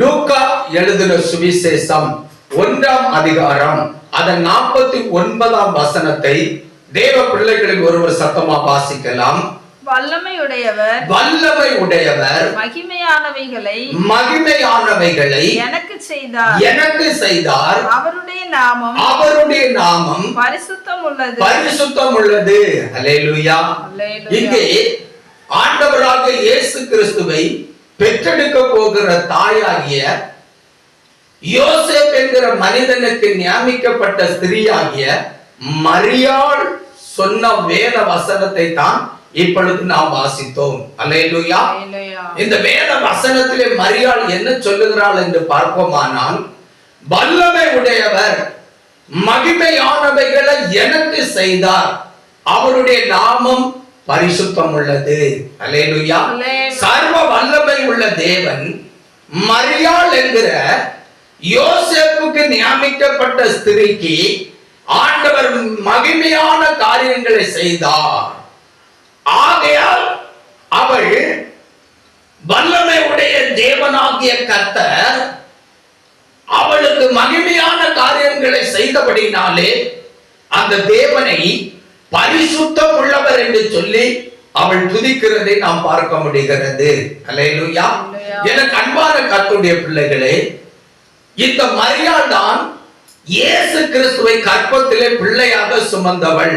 லூக்கா எழுதின சுவிசேஷம் ஒன்றாம் அதிகாரம் அதன் நாற்பத்தி ஒன்பதாம் வசனத்தை தேவ பிள்ளைகளில் ஒருவர் சத்தமா வாசிக்கலாம். வல்லமையுடையவர் வல்லமை உடையவர் மகிமையானவைகளை மகிமையானவைகளை எனக்கு செய்தார். எனக்கு செய்தார். அவருடைய நாமம் அவருடைய நாமம் பரிசுத்தம் உள்ளது பரிசுத்தம் உள்ளது அல்லேலூயா. இங்கே ஆண்டவராக இயேசு கிறிஸ்துவை பெற்றெடுக்க போகிற தாயாகிய யோசேப் என்கிற மனிதனுக்கு நியமிக்கப்பட்ட ஸ்திரீயாகிய மரியாள் சொன்ன வேத வசனத்தை தான் இப்பொழுது நாம் வாசித்தோம். அல்லேலூயா. இந்த வேத வசனத்திலே மரியாள் என்ன சொல்லுகிறாள் என்று பார்ப்போமானால் வல்லமை உடையவர் மகிமையானவைகளை எனக்கு செய்தார். அவருடைய நாமம் பரிசுத்தம் உள்ளது அல்லேலூயா. சர்வ வல்லமை உள்ள தேவன் மரியாள் என்கிற யோசேப்புக்கு நியமிக்கப்பட்ட ஸ்திரீக்கு ஆண்டவர் மகிமையான காரியங்களை செய்தார். ஆகையால் அவள் வல்லமை உடைய தேவனாகிய கர்த்தர் அவளுக்கு மகிமையான காரியங்களை செய்தபடினாலே அந்த தேவனை பரிசுத்தம் உள்ளவர் என்று சொல்லி அவள் துதிக்கிறதை நாம் பார்க்க முடிகிறது. அல்லேலூயா. எனக்கு அன்பான கர்த்தருடைய பிள்ளைகளே இந்த மரியாள் தான் இயேசு கிறிஸ்துவை கற்பத்திலே பிள்ளையாக சுமந்தவள்.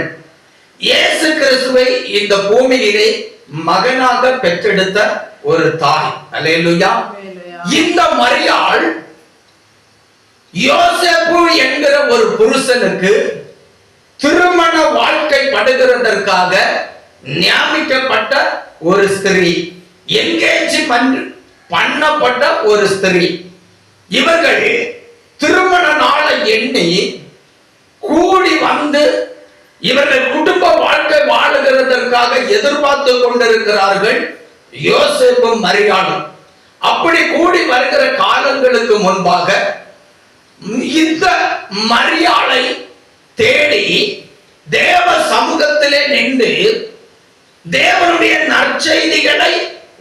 இயேசு கிறிஸ்துவை இந்த பூமியிலே மகனாக பெற்றெடுத்த ஒரு தாய். அல்லேலூயா. இந்த மரியாள் யோசேப்பு என்கிற ஒரு புருஷனுக்கு திருமண வாழ்க்கை படுகிறதற்காக நியமிக்கப்பட்ட ஒரு ஸ்திரீ என்கேஜ் பண்ணப்பட்ட ஒரு ஸ்திரீ. இவர்கள் திருமண நாளை எண்ணி கூடி வந்து இவர்கள் குடும்ப வாழ்க்கை வாழுகிறதற்காக எதிர்பார்த்து கொண்டிருக்கிறார்கள் யோசிப்பும் மரியாளும். அப்படி கூடி வருகிற காலங்களுக்கு முன்பாக இந்த மரியாதை தேடி தேவ சமூகத்திலே நின்று தேவனுடைய நற்செய்திகளை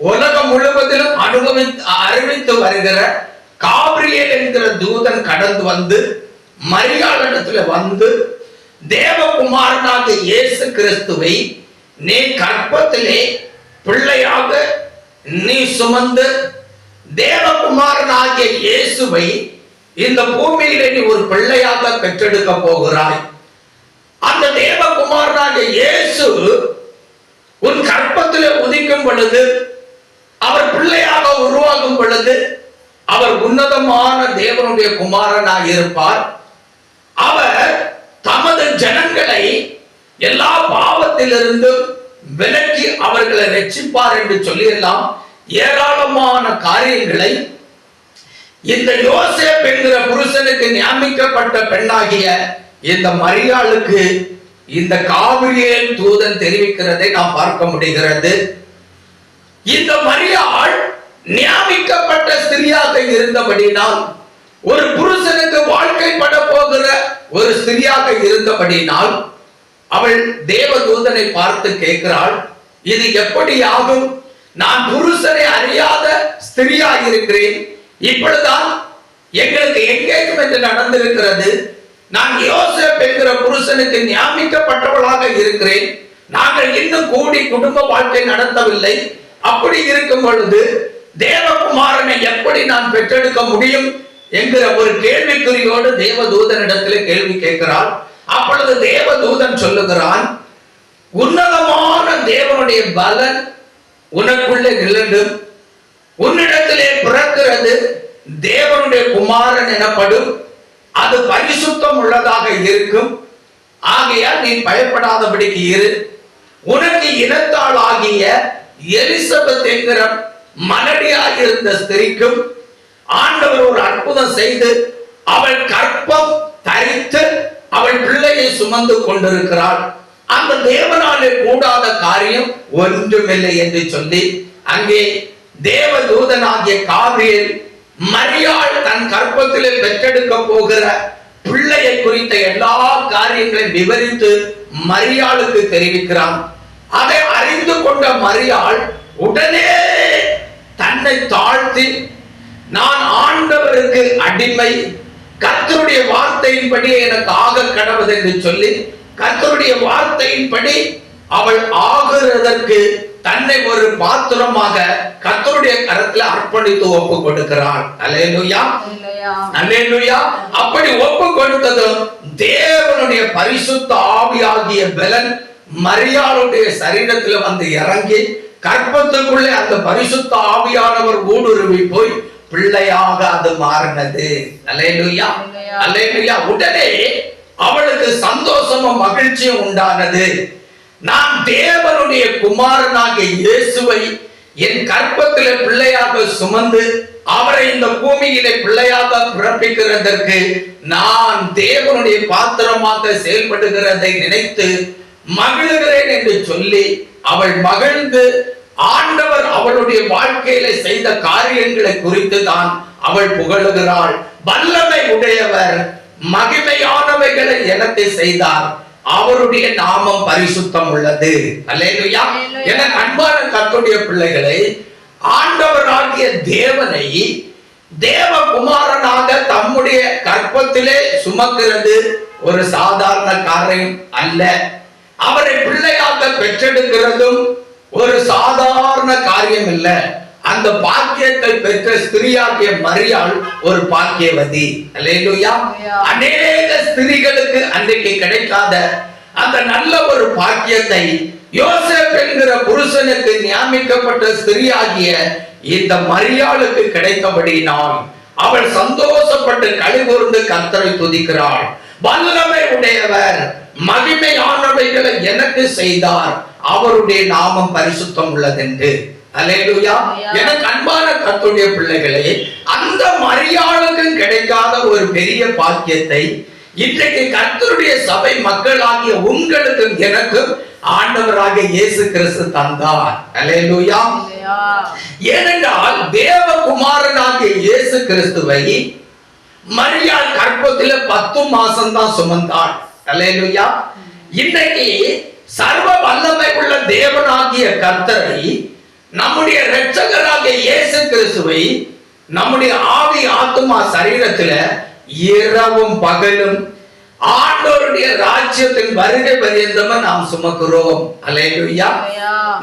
உலகம் முழுவதிலும் அனுபவி அறிவித்து வருகிற காபிரியல் என்கிற தூதன் கடந்து வந்து மரியாளிடத்துல வந்து தேவகுமாரனாக இயேசு கிறிஸ்துவை நீ கற்பத்திலே பிள்ளையாக நீ சுமந்து தேவகுமாரனாகிய இயேசுவை இந்த பூமியிலே நீ ஒரு பிள்ளையாக பெற்றெடுக்க போகிறாய். அந்த தேவகுமாரனாக இயேசு உன் கற்பத்திலே உதிக்கும் பொழுது அவர் பிள்ளையாக உருவாகும் பொழுது அவர் உன்னதமான தேவனுடைய குமாரனாக இருப்பார். அவர் தமது ஜனங்களை எல்லா பாவத்திலிருந்தும் விலக்கி அவர்களை ரட்சிப்பார் என்று சொல்லியெல்லாம் ஏராளமான காரியங்களை இந்த யோசேப் என்கிற புருஷனுக்கு நியமிக்கப்பட்ட பெண்ணாகிய இந்த மரியாளுக்கு இந்த காவிரியல் தூதன் தெரிவிக்கிறதை நாம் பார்க்க முடிகிறது. இந்த மரியாள் நியமிக்கப்பட்ட ஸ்திரியாக இருந்தபடினால் ஒரு புருஷனுக்கு வாழ்க்கைப்பட போகிற ஒரு ஸ்திரியாக இருந்தபடினால் அவள் தேவதூதனை பார்த்து கேட்கிறாள் இது எப்படி ஆகும் நான் புருஷனை அறியாத ஸ்திரியாக இருக்கிறேன் இப்பொழுதுதான் எங்களுக்கு எங்கேஜ்மெண்ட் நடந்திருக்கிறது. நான் யோசேப் என்கிற புருஷனுக்கு நியமிக்கப்பட்டவளாக இருக்கிறேன். நாங்கள் இன்னும் கூடி குடும்ப வாழ்க்கை நடத்தவில்லை. அப்படி இருக்கும் பொழுது தேவகுமாரனை எப்படி நான் பெற்றெடுக்க முடியும் என்கிற ஒரு கேள்விக்குறியோடு தேவதூதனிடத்தில் கேள்வி கேட்கிறாள். அப்பொழுது தேவதூதன் சொல்லுகிறான் உன்னதமான தேவனுடைய பலன் உனக்குள்ளே நிலண்டும். உன்னிட நடக்கிறது தேவனுடைய குமாரன் எனப்படும் அது பரிசுத்தம் உள்ளதாக இருக்கும். ஆகையால் நீ பயப்படாதபடிக்கு இரு. உனக்கு இனத்தால் ஆகிய எலிசபெத் என்கிற மலடியாக இருந்த ஸ்திரிக்கும் ஆண்டவர் ஒரு அற்புதம் செய்து அவள் கற்பம் தரித்து அவள் பிள்ளையை சுமந்து கொண்டிருக்கிறாள். அந்த தேவனாலே கூடாத காரியம் ஒன்றுமில்லை என்று சொல்லி அங்கே தேவதூதனாகிய காவிரியில் மரியாள் தன் கற்பத்திலே பெற்றெடுக்க போகிற பிள்ளையை குறித்த எல்லா காரியங்களையும் விவரித்து மரியாளுக்கு தெரிவிக்கிறான். அதை அறிந்து கொண்ட மரியாள் உடனே தன்னை தாழ்த்தி நான் ஆண்டவருக்கு அடிமை. கத்தருடைய வார்த்தையின்படி எனக்கு ஆக கடவுது என்று சொல்லி கத்தருடைய வார்த்தையின்படி அவள் ஆகுறதற்கு தன்னை ஒரு பாத்திரமாக கர்த்தருடைய கரத்துல அர்ப்பணித்து ஒப்பு அல்லேலூயா. அல்லேலூயா. அப்படி ஒப்பு கொடுத்ததும் தேவனுடைய பரிசுத்த ஆவியாகிய பலன் மரியாளுடைய சரீரத்துல வந்து இறங்கி கற்பத்துக்குள்ளே அந்த பரிசுத்த ஆவியானவர் ஊடுருவி போய் பிள்ளையாக அது மாறினது. அல்லேலூயா. அல்லேலூயா. உடனே அவளுக்கு சந்தோஷமும் மகிழ்ச்சியும் உண்டானது. நான் தேவனுடைய குமாரனாகிய இயேசுவை என் கற்பத்தில பிள்ளையாக சுமந்து அவரை இந்த பூமியிலே பிள்ளையாக பிறப்பிக்கிறதற்கு நான் தேவனுடைய பாத்திரமாக செயல்படுகிறதை நினைத்து மகிழ்கிறேன் என்று சொல்லி அவள் மகிழ்ந்து ஆண்டவர் அவளுடைய வாழ்க்கையில செய்த காரியங்களை குறித்து தான் அவள் புகழுகிறாள். வல்லமை உடையவர் மகிமையானவைகளை எனத்தை செய்தார். அவருடைய நாமம் பரிசுத்தம் உள்ளது. அல்லேலூயா. என அன்பான கர்த்தருடைய பிள்ளைகளை ஆண்டவராகிய தேவனை தேவகுமாரனாக தம்முடைய கற்பத்திலே சுமக்கிறது ஒரு சாதாரண காரியம் அல்ல. அவரை பிள்ளையாக பெற்றெடுக்கிறதும் ஒரு சாதாரண காரியம் இல்ல அந்த பாக்கியத்தை பெற்ற ஸ்திரியாகிய மரியாள் ஒரு பாக்கியவதி. அநேக ஸ்திரிகளுக்கு அன்றைக்கு கிடைக்காத அந்த நல்ல ஒரு பாக்கியத்தை யோசேப் என்கிற புருஷனுக்கு நியமிக்கப்பட்ட ஸ்திரியாகிய இந்த மரியாளுக்கு கிடைத்தபடியினால் அவள் சந்தோஷப்பட்டு கழிவுர்ந்து கர்த்தரை துதிக்கிறாள் வல்லமை உடையவர் மகிமையானவைகளை எனக்கு செய்தார் அவருடைய நாமம் பரிசுத்தம் உள்ளதென்று. எனக்கு அன்பான கர்த்தருடைய பிள்ளைகளே அந்த மரியாளுக்கு கிடைக்காத ஒரு பெரிய பாக்கியத்தை இன்றைக்கு கர்த்தருடைய சபை மக்களாகிய உங்களுக்கும் எனக்கும் ஆண்டவராக இயேசு கிறிஸ்து தந்தார். அல்லேலூயா. ஏனென்றால் தேவகுமாரனாகிய இயேசு கிறிஸ்துவை மரியாள் கற்பத்தில பத்து மாசம் தான் சுமந்தாள். அல்லேலூயா. இன்னைக்கு சர்வ வல்லமை உள்ள தேவனாகிய கர்த்தரை நம்முடைய இரட்சகராகிய இயேசு கிறிஸ்துவை நம்முடைய ஆவி ஆத்துமா சரீரத்துல இரவும் பகலும் ஆண்டவருடைய ராஜ்யத்தின் வருகை பரியந்தமா நாம் சுமக்கிறோம். அல்லேலூயா.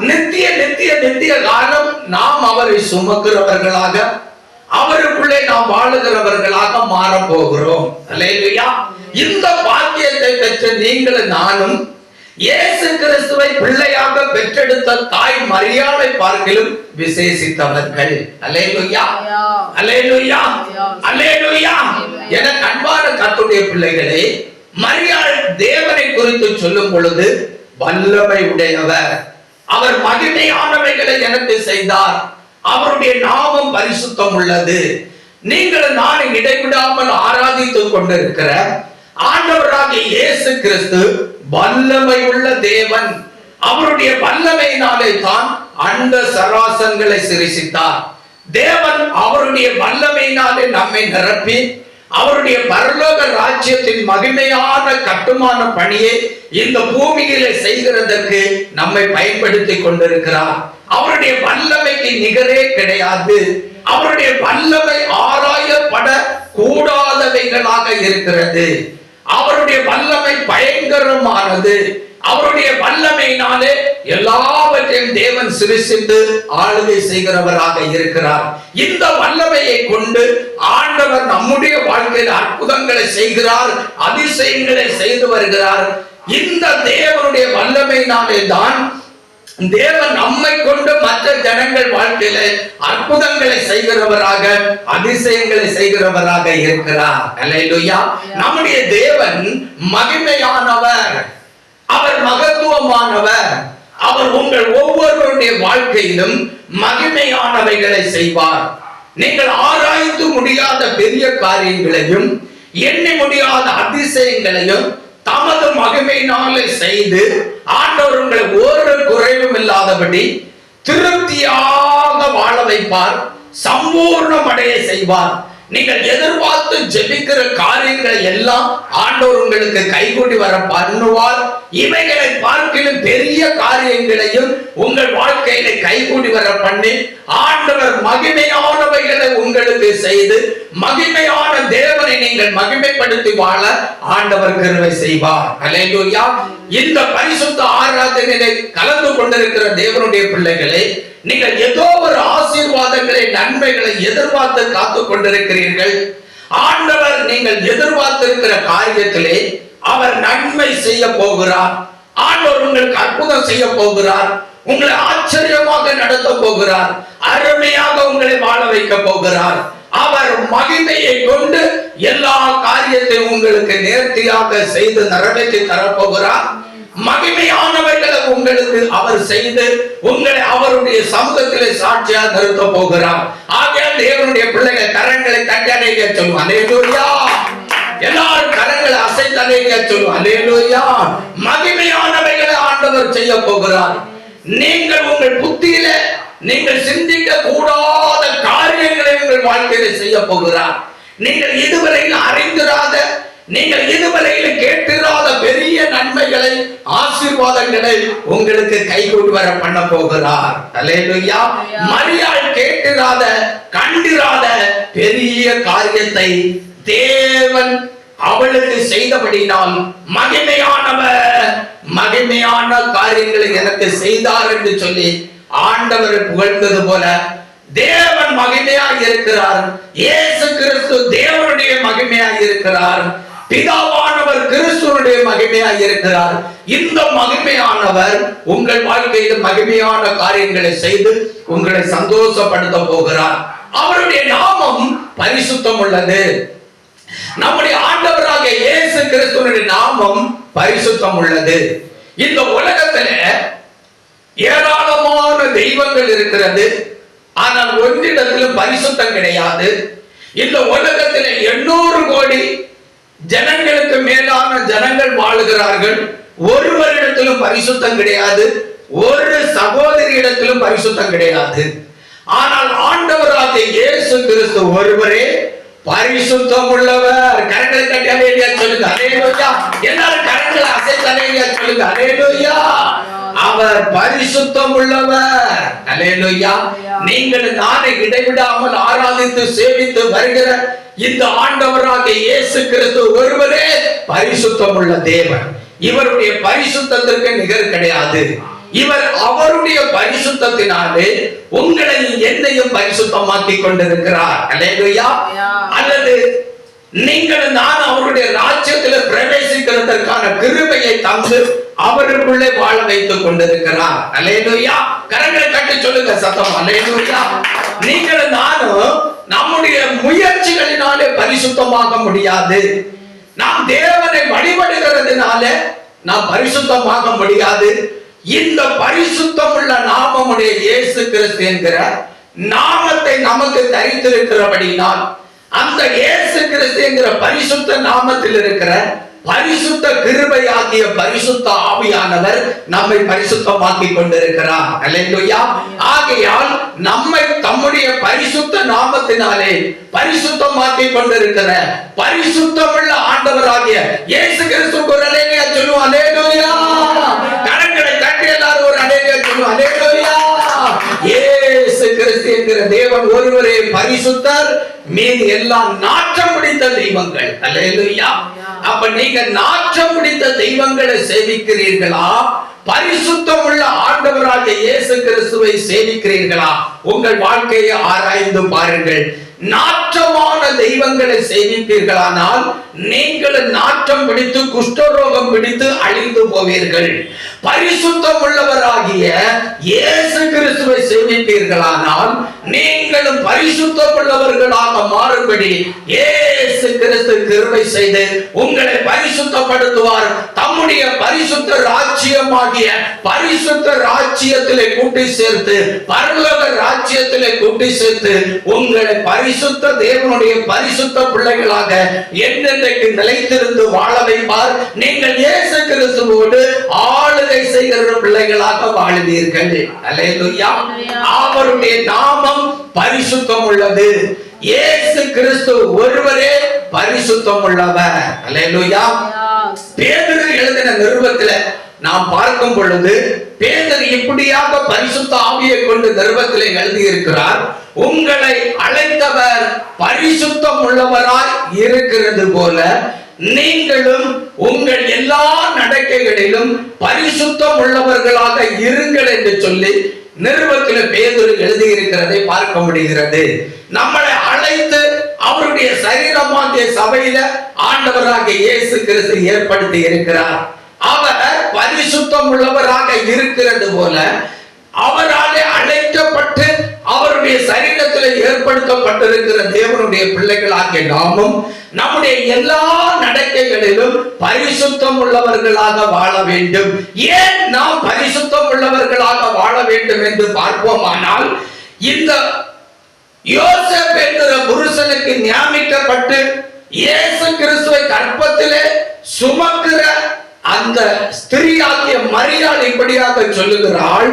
நித்திய நித்திய நித்திய காலம் நாம் அவரை சுமக்கிறவர்களாக அவருக்குள்ளே நாம் வாழுகிறவர்களாக மாற போகிறோம் அல்லேலூயா இந்த பாக்கியத்தை பெற்ற நீங்களும் நானும் இயேசு கிறிஸ்துவை பிள்ளையாக பெற்றெடுத்த தாய் மரியாதை பார்க்கிலும் விசேஷித்தவர்கள். அல்லேலூயா. அல்லேலூயா. அல்லேலூயா. என அன்பான கர்த்தருடைய பிள்ளைகளே மரியாள் தேவனை குறித்து சொல்லும் பொழுது வல்லமை உடையவர். அவர் மகிமையானவைகளை எனக்கு செய்தார். அவருடைய நாமம் பரிசுத்தம் உள்ளது. நீங்கள் நான் இடைவிடாமல் ஆராதித்துக் கொண்டிருக்கிற ஆண்டவராகிய இயேசு கிறிஸ்து வல்லமை உள்ள தேவன். அவருடைய வல்லமையினாலே தான் அண்ட சராசங்களை சிரிசித்தார். தேவன் அவருடைய வல்லமையினாலே நம்மை நிரப்பி அவருடைய பரலோக ராஜ்யத்தின் மகிமையான கட்டுமான பணியை இந்த பூமியிலே செய்கிறதற்கு நம்மை பயன்படுத்தி கொண்டிருக்கிறார். அவருடைய வல்லமைக்கு நிகரே கிடையாது. அவருடைய வல்லமை ஆராயப்பட கூடாதவைகளாக இருக்கிறது. அவருடைய வல்லமை பயங்கரமானது. அவருடைய வல்லமையினாலே எல்லாவற்றையும் தேவன் சிருஷித்து ஆளுகை செய்கிறவராக இருக்கிறார். இந்த வல்லமையை கொண்டு ஆண்டவர் நம்முடைய வாழ்க்கையில் அற்புதங்களை செய்கிறார் அதிசயங்களை செய்து வருகிறார். இந்த தேவனுடைய வல்லமையினாலே தான் தேவன் நம்மை கொண்டு மற்ற ஜனங்கள் வாழ்க்கையில அற்புதங்களை செய்கிறவராக அதிசயங்களை செய்கிறவராக இருக்கிறார். அல்லேலூயா. நம்முடைய தேவன் மகிமையானவர். அவர் மகத்துவமானவர். அவர் உங்கள் ஒவ்வொருவருடைய வாழ்க்கையிலும் மகிமையானவைகளை செய்வார். நீங்கள் ஆராய்ந்து முடியாத பெரிய காரியங்களையும் எண்ணி முடியாத அதிசயங்களையும் தமது மகிமையினாலே செய்து ஆண்டவர் உங்களை ஒரு குறைவும் இல்லாதபடி திருப்தியாக வாழ வைப்பார் சம்பூர்ணம் அடைய செய்வார். நீங்கள் எதிர்பார்த்து ஜெபிக்கிற காரியங்களை எல்லாம் ஆண்டவர் உங்களுக்கு கைகூடி வர பண்ணுவார் இவைகள் பார்க்கிலும் பெரிய காரியங்களையும் உங்கள் வாழ்க்கையில கைகூடி வர பண்ணி ஆண்டவர் மகிமையானவைகளை உங்களுக்கு செய்து மகிமையான தேவனை நீங்கள் மகிமைப்படுத்தி வாழ ஆண்டவர் கருவை செய்வார். அல்லேலூயா இந்த பரிசுத்த ஆராதனையிலே கலந்து கொண்டிருக்கிற தேவனுடைய பிள்ளைகளை நீங்கள் ஏதோ ஒரு ஆசீர்வாதங்களை நன்மைகளை எதிர்பார்த்து காத்து கொண்டிருக்கிறீர்கள். ஆண்டவர் நீங்கள் எதிர்பார்த்திருக்கிற காரியத்திலே அவர் நன்மை செய்ய போகிறார். ஆண்டவர் உங்களுக்கு அற்புதம் செய்ய போகிறார். உங்களை ஆச்சரியமாக நடத்த போகிறார். அருமையாக உங்களை வாழ வைக்க போகிறார். அவர் மகிமையை கொண்டு எல்லா காரியத்தையும் உங்களுக்கு நேர்த்தியாக செய்து நிறைவேற்றி தரப்போகிறார் மகிமையானவைகளை உங்களுக்கு அவர் செய்து உங்களை அவருடைய சமூகத்திலே சாட்சியாக நிறுத்த போகிறார். ஆகையால் தேவனுடைய பிள்ளைகள் கரங்களை தட்டடைக்க சொல்லுவோம் அதே எல்லாரும் கரங்களை அசைத்தடைக்க சொல்லுவோம் அல்லேலூயா மகிமையானவைகளை ஆண்டவர் செய்ய போகிறார். நீங்கள் உங்கள் புத்தியில நீங்கள் சிந்திக்க கூடாத காரியங்களை உங்கள் வாழ்க்கையில செய்ய போகிறார். நீங்கள் இதுவரையில் அறிந்திராத நீங்கள் இதுவரையில் கேட்டிராத பெரிய நன்மைகளை ஆசீர்வாதங்களை உங்களுக்கு கைகூடி வர பண்ண போகிறார். அல்லேலூயா மரியாள் கேட்டிராத கண்டிராத பெரிய காரியத்தை தேவன் அவளுக்கு செய்தபடினால் மகிமையானவர். மகிமையான காரியங்களை எனக்கு செய்தார் என்று சொல்லி ஆண்டவர் புகழ்ந்தது போல தேவன் மகிமையாக இருக்கிறார். இயேசு கிறிஸ்து தேவனுடைய மகிமையாக இருக்கிறார். பிதாவானவர் கிறிஸ்துவனுடைய மகிமையாக இருக்கிறார். இந்த மகிமையானவர் உங்கள் வாழ்க்கையில் மகிமையான காரியங்களை செய்து உங்களை சந்தோஷப்படுத்த போகிறார். அவருடைய நாமம் பரிசுத்தம் உள்ளது. நம்முடைய ஆண்டவராக இயேசு கிறிஸ்துவனுடைய நாமம் பரிசுத்தம் உள்ளது. இந்த உலகத்துல ஏராளமான தெய்வங்கள் இருக்கிறது. ஆனால் ஒன்றிடத்திலும் பரிசுத்தம் கிடையாது. இந்த உலகத்தில் எண்ணூறு கோடி ஜனங்களுக்கு மேலான ஜனங்கள் வாழுகிறார்கள். ஒருவரிடத்திலும் பரிசுத்தம் கிடையாது. ஒரு சகோதரியிடத்திலும் பரிசுத்தம் கிடையாது. ஆனால் ஆண்டவராகிய இயேசு கிறிஸ்து ஒருவரே பரிசுத்தம் உள்ளவர் கரங்களை கட்டி அலேலியா சொல்லுங்க. அலேலூயா எல்லாரும் கரங்களை அசைத்து அலேலியா சொல்லுங்க. அலேலூயா அவர் பரிசுத்தம் உள்ளவர் அலேலூயா நீங்கள் நானே இடைவிடாமல் ஆராதித்து சேவித்து வருகிற இந்த ஆண்டவராகிய இயேசு கிறிஸ்து ஒருவரே பரிசுத்தம் உள்ள தேவன். இவருடைய பரிசுத்தத்திற்கு நிகர் கிடையாது. இவர் அவருடைய பரிசுத்தத்தினாலே உங்களையும் என்னையும் பரிசுத்தமாக்கி கொண்டிருக்கிறார் அல்லது நீங்கள் நான் அவருடைய ராஜ்யத்தில் பிரவேசிக்கிறதற்கான கிருபையை தந்து அவருக்குள்ளே வாழ வைத்துக் கொண்டிருக்கிறார். அல்லேலூயா கரங்களை கட்டி சொல்லுங்க சத்தம். அல்லேலூயா நீங்கள் நானும் நம்முடைய முயற்சிகளினாலே பரிசுத்தமாக முடியாது. நாம் தேவனை வழிபடுகிறதுனால நாம் பரிசுத்தமாக முடியாது. இந்த பரிசுத்தம் உள்ள நாமமுடைய இயேசு கிறிஸ்து என்கிற நாமத்தை நமக்கு தரித்திருக்கிறபடினால் அந்த இயேசு கிறிஸ்து என்கிற பரிசுத்த நாமத்தில் இருக்கிற பரிசுத்த கிருபையாகிய பரிசுத்த ஆவியானவர் நம்மை பரிசுத்தமாக்கி கொண்டிருக்கிறார். அல்லையா ஆகையால் நம்மை தம்முடைய பரிசுத்த நாமத்தினாலே பரிசுத்தமாக்கி கொண்டிருக்கிற பரிசுத்தமுள்ள ஆண்டவராகிய இயேசு கிறிஸ்து ஒரு அலேலியா சொல்லுவோம் அலேலூயா கரங்களை தட்டி எல்லாரும் ஒரு அலேலியா சொல்லுவோம் அலேலூயா இயேசு கிறிஸ்து என்கிற தேவன் ஒருவரே பரிசுத்தர் மீது எல்லாம் நாற்றம் பிடித்த தெய்வங்கள். அல்லேலூயா. அப்ப நீங்க நாற்றம் பிடித்த தெய்வங்களை சேவிக்கிறீர்களா? பரிசுத்தம் உள்ள ஆண்டவராக இயேசு கிறிஸ்துவை சேவிக்கிறீர்களா? உங்கள் வாழ்க்கையை ஆராய்ந்து பாருங்கள். நாற்றமான தெய்வங்களை சேவிப்பீர்களானால் நீங்கள் நாற்றம் பிடித்து குஷ்டரோகம் பிடித்து அழிந்து போவீர்கள். பரிசுத்தம் உள்ளவராகிய இயேசு கிறிஸ்துவை சேவிப்பீர்களானால் நீங்களும் பரிசுத்தம் உள்ளவர்களாக மாறும்படி இயேசு கிறிஸ்து கிருமை செய்து உங்களை பரிசுத்தப்படுத்துவார். தம்முடைய பரிசுத்த ராஜ்யமாகிய பரிசுத்த ராஜ்யத்திலே கூட்டி சேர்த்து பரலோக ராஜ்யத்திலே கூட்டி சேர்த்து உங்களை பரிசு பரிசுத்த தேவனுடைய பரிசுத்த பிள்ளைகளாக என்னென்றைக்கு நிலைத்திருந்து வாழ வைப்பார்? நீங்கள் இயேசு கிறிஸ்துவோடு ஆளுகை செய்கிற பிள்ளைகளாக வாழுவீர்கள். அல்லேலூயா. அவருடைய நாமம் பரிசுத்தம் உள்ளது இயேசு கிறிஸ்து ஒருவரே பரிசுத்தம் உள்ளவர் அல்லேலூயா. பேதுரு எழுதின நிருபத்துல நாம் பார்க்கும் பொழுது பேதர் இப்படியாக பரிசுத்த ஆவியை கொண்டு கர்வத்திலே எழுதியிருக்கிறார். உங்களை அழைத்தவர் பரிசுத்தம் உள்ளவராய் இருக்கிறது போல நீங்களும் உங்கள் எல்லா நடக்கைகளிலும் பரிசுத்தம் உள்ளவர்களாக இருங்கள் என்று சொல்லி நிறுவத்தில் பேதொரு எழுதியிருக்கிறதை பார்க்க முடிகிறது. நம்மளை அழைத்து அவருடைய சரீரமாகிய சபையில ஆண்டவராக இயேசு கிறிஸ்து ஏற்படுத்தி இருக்கிறார். அவர் பரிசுத்தம் உள்ளவராக இருக்கிறது போல அவராலே அழைக்கப்பட்டு அவருடைய சரீரத்தில் ஏற்படுத்தப்பட்டிருக்கிற தேவனுடைய பிள்ளைகளாகிய நாமும் நம்முடைய எல்லா நடக்கைகளிலும் பரிசுத்தம் உள்ளவர்களாக வாழ வேண்டும். ஏன் நாம் பரிசுத்தம் உள்ளவர்களாக வாழ வேண்டும் என்று பார்ப்போமானால் இந்த யோசேப் என்கிற புருஷனுக்கு நியமிக்கப்பட்டு இயேசு கிறிஸ்துவை கற்பத்திலே சுமக்கிற அந்த ஸ்திரீயாகிய மரியாள் இப்படியாக சொல்லுகிறாள்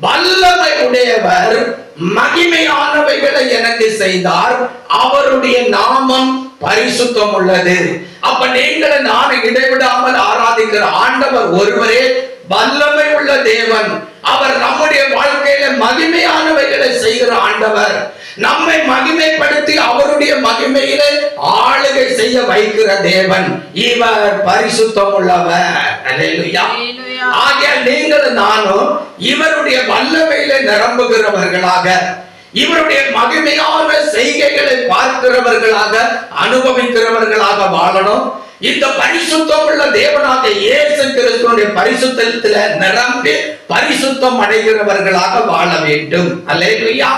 வல்லமை உடையவர் மகிமையானவைகளை எனக்கு செய்தார். அவருடைய நாமம் பரிசுத்தம் உள்ளது அப்ப நீங்கள் நான் இடைவிடாமல் ஆராதிக்கிற ஆண்டவர் ஒருவரே வல்லமை உள்ள தேவன். அவர் நம்முடைய வாழ்க்கையில மகிமையானவைகளை செய்கிற ஆண்டவர். நம்மை மகிமைப்படுத்தி அவருடைய மகிமையிலே ஆளுகை செய்ய வைக்கிற தேவன். இவர் பரிசுத்தம் உள்ளவர் அல்லேலூயா. அல்லேலூயா. ஆகையால் நீங்கள் நானும் இவருடைய வல்லமையிலே நிரம்புகிறவர்களாக இவருடைய மகிமையான செய்கைகளை பார்க்கிறவர்களாக அனுபவிக்கிறவர்களாக வாழணும். இந்த பரிசுத்தம் உள்ள தேவனாக இயேசு கிறிஸ்துவனுடைய பரிசுத்தத்துல நிரம்பி பரிசுத்தம் அடைகிறவர்களாக வாழ வேண்டும். அல்லையா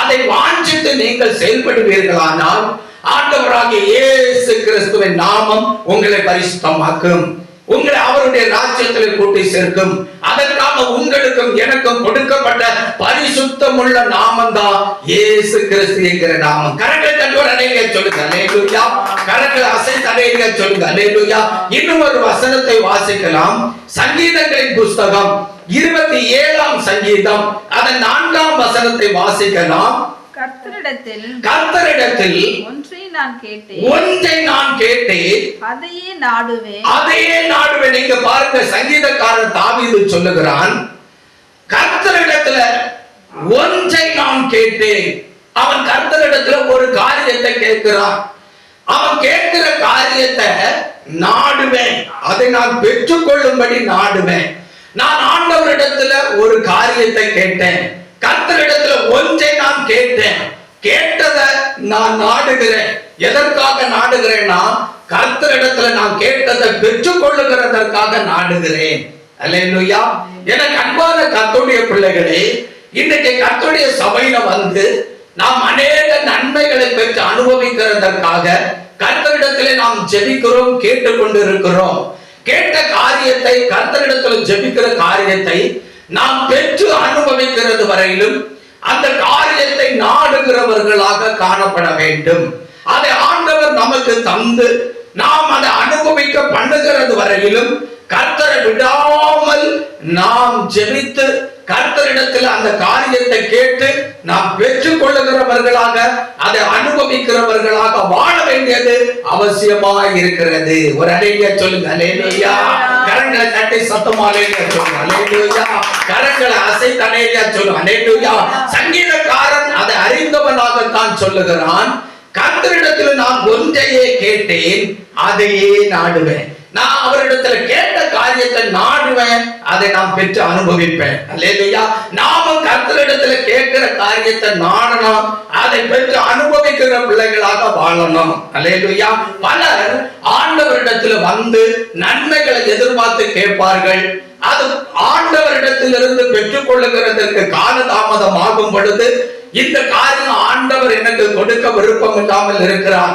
அதை வாஞ்சித்து நீங்கள் செயல்படுவீர்களானால் ஆண்டவராக இயேசு கிறிஸ்துவின் நாமம் உங்களை பரிசுத்தமாக்கும். உங்களை அவருடைய ராஜ்யத்தில் கூட்டி சேர்க்கும். அதற்காக உங்களுக்கும் எனக்கும் கொடுக்கப்பட்ட பரிசுத்தம் உள்ள நாமம் தான் இயேசு கிறிஸ்து என்கிற நாமம். கரங்களை தட்டுவோர் அநேக சொல்லுங்க. அலேலுயா கரங்களை அசை அநேக சொல்லுங்க. அலேலுயா இன்னும் ஒரு வசனத்தை வாசிக்கலாம். சங்கீதங்களின் புஸ்தகம் இருபத்தி ஏழாம் சங்கீதம். அதன் நான்காம் வசனத்தை வாசிக்கலாம். கர்த்தரிடத்தில் கர்த்தரிடத்தில் ஒன்றை நான் கேட்டேன். ஒன்றை நான் கேட்டேன். அதையே நாடுவேன். அதையே நாடுவேன். நீங்க பாருங்க சங்கீதக்காரன் தாவீது சொல்லுகிறான் கர்த்தரிடத்துல ஒன்றை நான் கேட்டேன். அவன் கர்த்தரிடத்துல ஒரு காரியத்தை கேட்கிறான். அவன் கேட்கிற காரியத்தை நாடுவேன். அதை நான் பெற்றுக்கொள்ளும்படி நாடுவேன். நான் ஆண்டவரிடத்துல ஒரு காரியத்தை கேட்டேன். கர்த்தரிடத்துல ஒன்றை நான் கேட்டேன். கேட்டதை நான் நாடுகிறேன். எதற்காக நாடுகிறேன்னா கர்த்தரிடத்துல நான் கேட்டதை பெற்றுக்கொள்ளுகிறதற்காக நாடுகிறேன். அல்லையா எனக்கு அன்பான கத்தோடைய பிள்ளைகளே இன்னைக்கு கத்தோடைய சபையில வந்து நாம் அநேக நன்மைகளை பெற்று அனுபவிக்கிறதற்காக கர்த்தரிடத்திலே நாம் ஜெபிக்கிறோம் கேட்டுக்கொண்டு இருக்கிறோம் கேட்ட காரியத்தை கர்த்தரிடத்தில் ஜெபிக்கிற காரியத்தை நாம் பெற்று அனுபவிக்கிறது வரையிலும் அந்த காரியத்தை நாடுகிறவர்களாக காணப்பட வேண்டும். அதை ஆண்டவர் நமக்கு தந்து நாம் அதை அனுபவிக்க பண்ணுகிறது வரையிலும் கர்த்தரை விடாமல் நாம் ஜெபித்து கர்த்தரிடத்தில் அந்த காரியத்தை கேட்டு நாம் பெற்றுக் கொள்ளுகிறவர்களாக அதை அனுபவிக்கிறவர்களாக வாழ வேண்டியது அவசியமாக இருக்கிறது. ஒரு அடையா சொல்லுங்க அலேலுயா கரங்களை தட்டி சத்தமா அலேலுயா சொல்லுங்க அலேலுயா கரங்களை அசைத்து அலேலுயா சொல்லுங்க அலேலுயா சங்கீதக்காரன் அதை அறிந்தவனாகத்தான் சொல்லுகிறான். கர்த்தரிடத்தில் நான் ஒன்றையே கேட்டேன் அதையே நாடுவேன். நான் அவரிடத்துல கேட்ட காரியத்தை நாடுவேன் அதை நான் பெற்று அனுபவிப்பேன். அல்லையா நாம கர்த்தரிடத்துல கேட்கிற காரியத்தை நாடணும் அதை பெற்று அனுபவிக்கிற பிள்ளைகளாக வாழணும். அல்லையா பலர் ஆண்டவரிடத்துல வந்து நன்மைகளை எதிர்பார்த்து கேட்பார்கள். அது ஆண்டவரிடத்திலிருந்து பெற்றுக் கொள்ளுகிறதற்கு காலதாமதம் ஆகும் பொழுது இந்த காரியம் ஆண்டவர் எனக்கு கொடுக்க விருப்பம் இல்லாமல் இருக்கிறான்.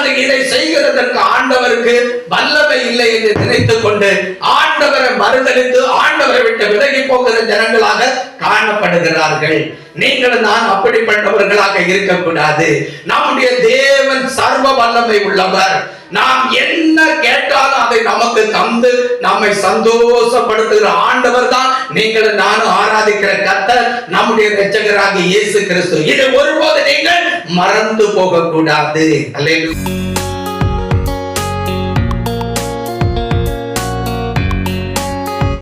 அல்லது இதை செய்கிறதற்கு ஆண்டவருக்கு வல்லமை இல்லை என்று நினைத்துக் கொண்டு ஆண்டவரை மறுதளித்து ஆண்டவரை விட்டு விலகி போகிற ஜனங்களாக காணப்படுகிறார்கள். நீங்கள் நான் அப்படிப்பட்டவர்களாக இருக்கக்கூடாது. நம்முடைய தேவன் சர்வ வல்லமை உள்ளவர். நாம் என்ன கேட்டாலும் அதை நமக்கு தந்து நம்மை சந்தோஷப்படுத்துகிற ஆண்டவர் தான் நீங்கள் நானும் ஆராதிக்கிற கத்தர் நம்முடைய இரட்சகராகிய இயேசு கிறிஸ்து. இதை ஒருபோது நீங்கள் மறந்து போக கூடாது அல்லேலூயா.